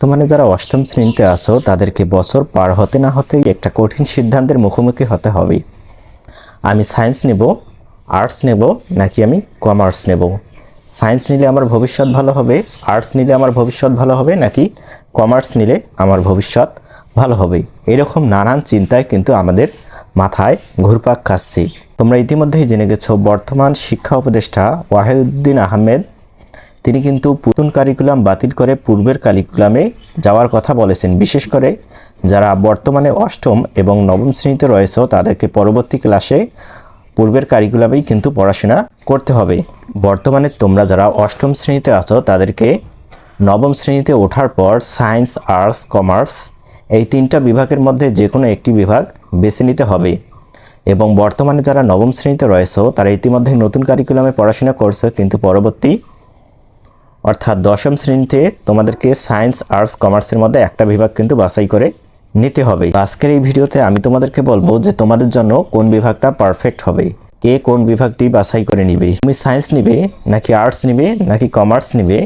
বর্তমানে যারা অষ্টম শ্রেণীতে আছো, তাদেরকে বছর পার হতে না হতেই একটা কঠিন সিদ্ধান্তের মুখোমুখি হতে হবে। আমি সায়েন্স নেব, আর্টস নেব, নাকি আমি কমার্স নেব? সায়েন্স নিলে আমার ভবিষ্যৎ ভালো হবে, আর্টস নিলে আমার ভবিষ্যৎ ভালো হবে, নাকি কমার্স নিলে আমার ভবিষ্যৎ ভালো হবে? এরকম নানান চিন্তায় কিন্তু আমাদের মাথায় ঘুরপাক খাচ্ছে। তোমরা ইতিমধ্যেই জেনে গেছো, বর্তমান শিক্ষা উপদেষ্টা ওয়াহিউদ্দিন আহমেদ তিনি কিন্তু পুতুন কারিকুলাম বাতিল করে পূর্বের কারিকুলামে যাওয়ার কথা বলেছেন। বিশেষ করে যারা বর্তমানে অষ্টম এবং নবম শ্রেণীতে রয়েছে, তাদেরকে পরবর্তী ক্লাসে পূর্বের কারিকুলামেই কিন্তু পড়াশোনা করতে হবে। বর্তমানে তোমরা যারা অষ্টম শ্রেণীতে আছো, তাদেরকে নবম শ্রেণীতে ওঠার পর সায়েন্স আর্টস কমার্স এই তিনটা বিভাগের মধ্যে যে কোনো একটি বিভাগ বেছে নিতে হবে। এবং বর্তমানে যারা নবম শ্রেণীতে রয়েছে, তারা ইতিমধ্যে নতুন কারিকুলামে পড়াশোনা করছে, কিন্তু পরবর্তী অর্থাৎ দশম শ্রেণীতে তোমাদেরকে সায়েন্স, আর্টস, কমার্সের মধ্যে একটা বিভাগ কিন্তু বাছাই করে নিতে হবে। আজকের এই ভিডিওতে আমি তোমাদেরকে বলব যে তোমাদের জন্য কোন বিভাগটা পারফেক্ট হবে, কে কোন বিভাগটি বাছাই করে নিবে? তুমি সায়েন্স নিবে, নাকি আর্টস নিবে, নাকি কমার্স নিবে?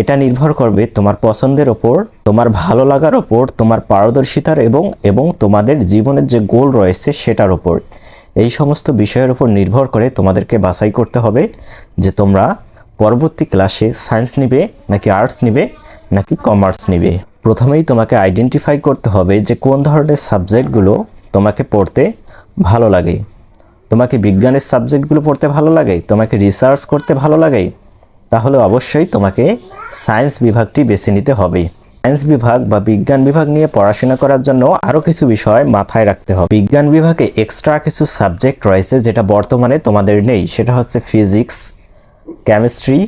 এটা নির্ভর করবে তোমার পছন্দের ওপর, তোমার ভালো লাগার ওপর, তোমার পারদর্শিতার এবং এবং তোমাদের জীবনের যে গোল রয়েছে সেটার ওপর। এই সমস্ত বিষয়ের উপর নির্ভর করে তোমাদেরকে বাছাই করতে হবে যে তোমরা পরবর্তী ক্লাসে সায়েন্স নিবে, নাকি আর্টস নিবে, নাকি কমার্স নিবে? প্রথমেই তোমাকে আইডেন্টিফাই করতে হবে যে কোন ধরনের সাবজেক্টগুলো তোমাকে পড়তে ভালো লাগে। তোমাকে বিজ্ঞানের সাবজেক্টগুলো পড়তে ভালো লাগে? তোমাকে রিসার্চ করতে ভালো লাগে? তাহলে অবশ্যই তোমাকে সায়েন্স বিভাগটি বেছে নিতে হবে। সায়েন্স বিভাগ বা বিজ্ঞান বিভাগ নিয়ে পড়াশোনা করার জন্য আরও কিছু বিষয় মাথায় রাখতে হবে। বিজ্ঞান বিভাগে এক্সট্রা কিছু সাবজেক্ট রয়েছে যেটা বর্তমানে তোমাদের নেই। সেটা হচ্ছে ফিজিক্স কেমিস্ট্রি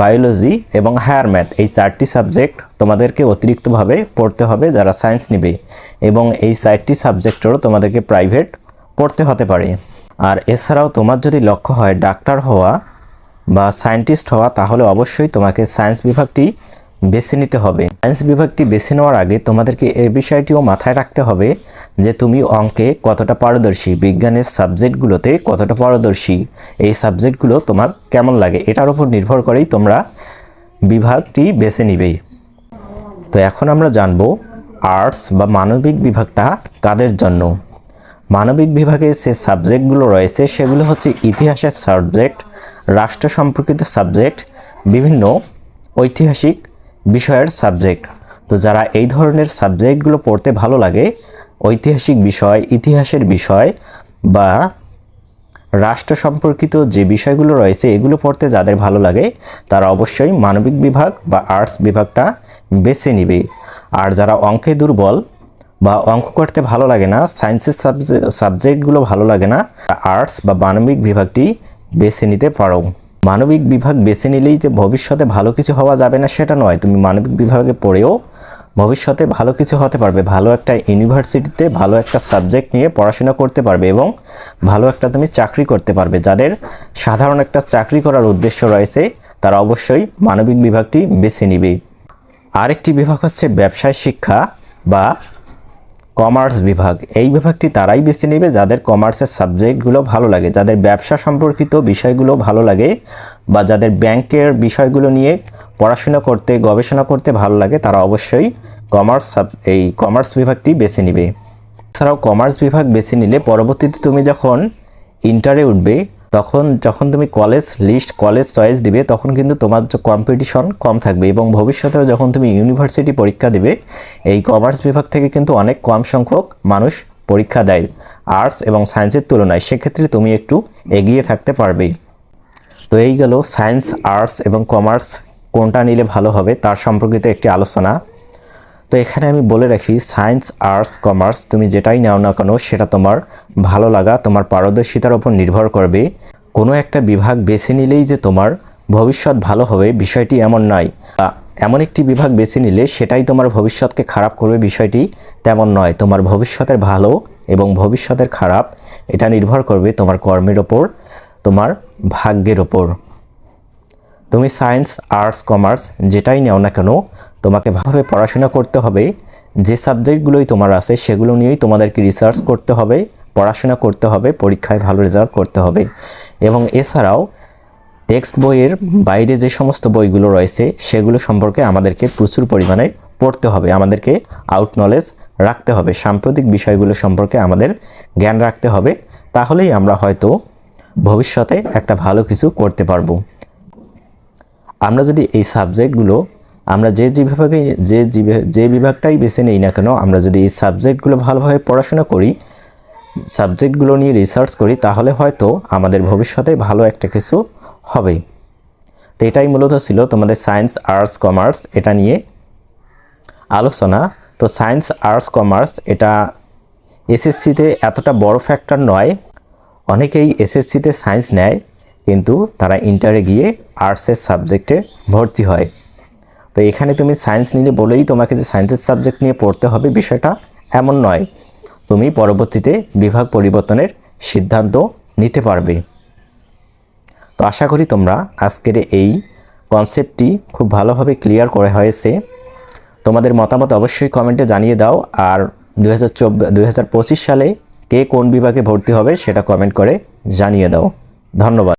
বায়োলজি এবং হায়ার ম্যাথ এই চারটি সাবজেক্ট তোমাদেরকে অতিরিক্তভাবে পড়তে হবে যারা সায়েন্স নেবে এবং এই চারটি সাবজেক্টেরও তোমাদেরকে প্রাইভেট পড়তে হতে পারে। আর এছাড়াও তোমার যদি লক্ষ্য হয় ডাক্তার হওয়া বা সায়েন্টিস্ট হওয়া তাহলে অবশ্যই তোমাকে সায়েন্স বিভাগটি বেছে নিতে হবে। সায়েন্স বিভাগটি বেছে নেওয়ার আগে তোমাদেরকে এ বিষয়টিও মাথায় রাখতে হবে যে তুমি অঙ্কে কতটা পারদর্শী, বিজ্ঞানের সাবজেক্টগুলোতে কতটা পারদর্শী, এই সাবজেক্টগুলো তোমার কেমন লাগে, এটার উপর নির্ভর করেই তোমরা বিভাগটি বেছে নিবে। তো এখন আমরা জানব আর্টস বা মানবিক বিভাগটা কাদের জন্য। মানবিক বিভাগে যে সাবজেক্টগুলো রয়েছে, সেগুলো হচ্ছে ইতিহাসের সাবজেক্ট, রাষ্ট্র সম্পর্কিত সাবজেক্ট, বিভিন্ন ঐতিহাসিক বিষয়ের সাবজেক্ট। তো যারা এই ধরনের সাবজেক্টগুলো পড়তে ভালো লাগে ঐতিহাসিক বিষয়, ইতিহাসের বিষয় বা রাষ্ট্র সম্পর্কিত যে বিষয়গুলো রয়েছে, এগুলো পড়তে যাদের ভালো লাগে, তারা অবশ্যই মানবিক বিভাগ বা আর্টস বিভাগটা বেছে নিবে। আর যারা অঙ্কে দুর্বল বা অঙ্ক করতে ভালো লাগে না, সায়েন্সের সাবজেক্টগুলো ভালো লাগে না আর্টস বা মানবিক বিভাগটি বেছে নিতে পারো। মানবিক বিভাগ বেছে নিলেই যে ভবিষ্যতে ভালো কিছু হওয়া যাবে না, সেটা নয়। তুমি মানবিক বিভাগে পড়েও ভবিষ্যতে ভালো কিছু হতে পারবে, ভালো একটা ইউনিভার্সিটিতে ভালো একটা সাবজেক্ট নিয়ে পড়াশোনা করতে পারবে এবং ভালো একটা তুমি চাকরি করতে পারবে। যাদের সাধারণ একটা চাকরি করার উদ্দেশ্য রয়েছে, তারা অবশ্যই মানবিক বিভাগটি বেছে নিবে। আরেকটি বিভাগ হচ্ছে ব্যবসায় শিক্ষা বা কমার্স বিভাগ। এই বিভাগটি তারাই বেছে নেবে যাদের কমার্সের সাবজেক্টগুলো ভালো লাগে, যাদের ব্যবসা সম্পর্কিত বিষয়গুলো ভালো লাগে বা যাদের ব্যাংকের বিষয়গুলো নিয়ে পড়াশোনা করতে, গবেষণা করতে ভালো লাগে, তারা অবশ্যই কমার্স এই কমার্স বিভাগটি বেছে নেবে। এছাড়াও কমার্স বিভাগ বেছে নিলে পরবর্তীতে তুমি যখন ইন্টারে উঠবে, তখন যখন তুমি কলেজ লিস্ট কলেজ চয়েস দিবে, তখন কিন্তু তোমার কম্পিটিশন কম থাকবে এবং ভবিষ্যতেও যখন তুমি ইউনিভার্সিটি পরীক্ষা দিবে, এই কমার্স বিভাগ থেকে কিন্তু অনেক কম সংখ্যক মানুষ পরীক্ষা দেয় আর্টস এবং সায়েন্সের তুলনায়। সেক্ষেত্রে তুমি একটু এগিয়ে থাকতে পারবে। তো এই গেল সায়েন্স আর্টস এবং কমার্স কোনটা নিলে ভালো হবে তার সম্পর্কিত একটি আলোচনা। তো এখানে আমি বলে রাখি, সায়েন্স, আর্টস, কমার্স, তুমি যেটাই নাও না কেন, সেটা তোমার ভালো লাগা, তোমার পারদর্শিতার উপর নির্ভর করবে। কোনো একটা বিভাগ বেছে নিলেই যে তোমার ভবিষ্যৎ ভালো হবে, বিষয়টি এমন নয়। এমন একটি বিভাগ বেছে নিলে সেটাই তোমার ভবিষ্যৎকে খারাপ করবে, বিষয়টি তেমন নয়। তোমার ভবিষ্যতের ভালো এবং ভবিষ্যতের খারাপ, এটা নির্ভর করবে তোমার কর্মের ওপর, তোমার ভাগ্যের ওপর। তুমি সায়েন্স, আর্টস, কমার্স যেটাই নাও না কেন, তোমাকে ভাবে পড়াশোনা করতে হবে। যে সাবজেক্টগুলোই তোমার আছে, সেগুলো নিয়েই তোমাদেরকে রিসার্চ করতে হবে, পড়াশোনা করতে হবে, পরীক্ষায় ভালো রেজাল্ট করতে হবে। এবং এছাড়াও টেক্সট বইয়ের বাইরে যে সমস্ত বইগুলো রয়েছে, সেগুলো সম্পর্কে আমাদেরকে প্রচুর পরিমাণে পড়তে হবে। আমাদেরকে আউট নলেজ রাখতে হবে। সাম্প্রতিক বিষয়গুলো সম্পর্কে আমাদের জ্ঞান রাখতে হবে। তাহলেই আমরা হয়তো ভবিষ্যতে একটা ভালো কিছু করতে পারব। আমরা যদি এই সাবজেক্টগুলো আমরা যে যে বিভাগে যে যে- বিভাগটাই বেছে নেই না কেন, আমরা যদি এই সাবজেক্টগুলো ভালোভাবে পড়াশোনা করি, সাবজেক্টগুলো নিয়ে রিসার্চ করি, তাহলে হয়তো আমাদের ভবিষ্যতে ভালো একটা কিছু হবে তো এটাই মূলত ছিল তোমাদের সায়েন্স আর্টস কমার্স এটা নিয়ে আলোচনা। তো সায়েন্স আর্টস কমার্স এটা এসএসসিতে এতটা বড় ফ্যাক্টর নয়। অনেকেই এসএসসিতে সায়েন্স নেয়। কিন্তু তারা ইন্টারে গিয়ে আর্টসের সাবজেক্টে ভর্তি হয়। তো এখানে তুমি সায়েন্স নিলে বলেই তোমাকে যে সায়েন্সের সাবজেক্ট নিয়ে পড়তে হবে বিষয়টা এমন নয়। তুমি পরবর্তীতে বিভাগ পরিবর্তনের সিদ্ধান্ত নিতে পারবে। তো আশা করি তোমরা আজকের এই কনসেপ্টটি খুব ভালোভাবে ক্লিয়ার করা হয়েছে। তোমাদের মতামত অবশ্যই কমেন্টে জানিয়ে দাও। আর দু হাজার সালে কে কোন বিভাগে ভর্তি হবে সেটা কমেন্ট করে জানিয়ে দাও। ধন্যবাদ।